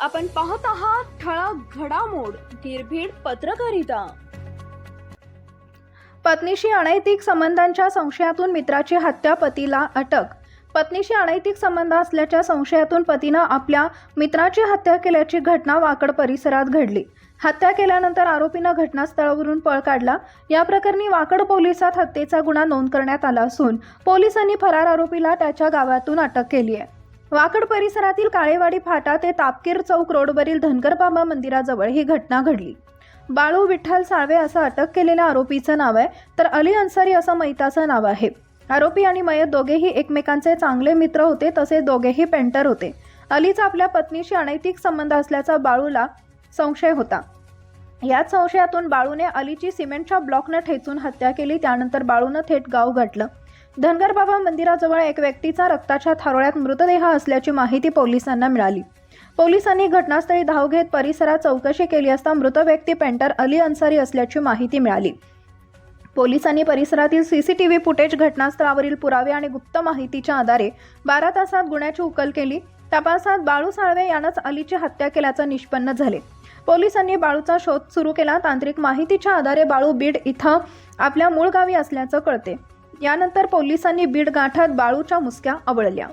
आपण पाहत आहात ठळक घडामोड निर्भीड पत्रकारिता. पत्नीशी अनैतिक संबंधांच्या संशयातून मित्राची हत्या पतीला अटक. पत्नीशी अनैतिक संबंध असल्याच्या संशयातून पतीनं आपल्या मित्राची हत्या केल्याची घटना वाकड परिसरात घडली. हत्या केल्यानंतर आरोपीनं घटनास्थळावरून पळ काढला. या प्रकरणी वाकड पोलिसात हत्येचा गुन्हा नोंद करण्यात आला असून पोलिसांनी फरार आरोपीला त्याच्या गावातून अटक केली आहे. वाकड परिसरातील काळेवाडी फाटा ते तापकीर चौक रोडवरील धनगरबाबा मंदिराजवळ ही घटना घडली. बाळू विठ्ठल साळवे असं अटक केलेल्या आरोपीचं नाव आहे तर अली अन्सारी असं मैताचं नाव आहे. आरोपी आणि मयत दोघेही एकमेकांचे चांगले मित्र होते तसे दोघेही पेंटर होते. अलीचा आपल्या पत्नीशी अनैतिक संबंध असल्याचा बाळूला संशय होता. याच संशयातून बाळूने अलीची सिमेंटच्या ब्लॉकनं ठेचून हत्या केली त्यानंतर बाळूनं थेट गाव गाठलं. धनगर बाबा मंदिराजवळ एक व्यक्तीचा रक्ताच्या थारोळ्यात मृतदेह असल्याची माहिती पोलिसांना मिळाली. पोलिसांनी घटनास्थळी धाव घेत परिसरात चौकशी केली असता मृत व्यक्ती पेंटर अली अन्सारी असल्याची माहिती मिळाली. पोलिसांनी परिसरातील सीसीटीव्ही फुटेज घटनास्थळावरील पुरावे आणि गुप्त माहितीच्या आधारे बारा तासात गुन्ह्याची उकल केली. तपासात बाळू साळवे यानंच अलीची हत्या केल्याचं निष्पन्न झाले. पोलिसांनी बाळूचा शोध सुरू केला. तांत्रिक माहितीच्या आधारे बाळू बीड इथं आपल्या मूळ गावी असल्याचं कळते. यानंतर पोलिसांनी बीड गाठत बाळूच्या मुसक्या आवळल्या.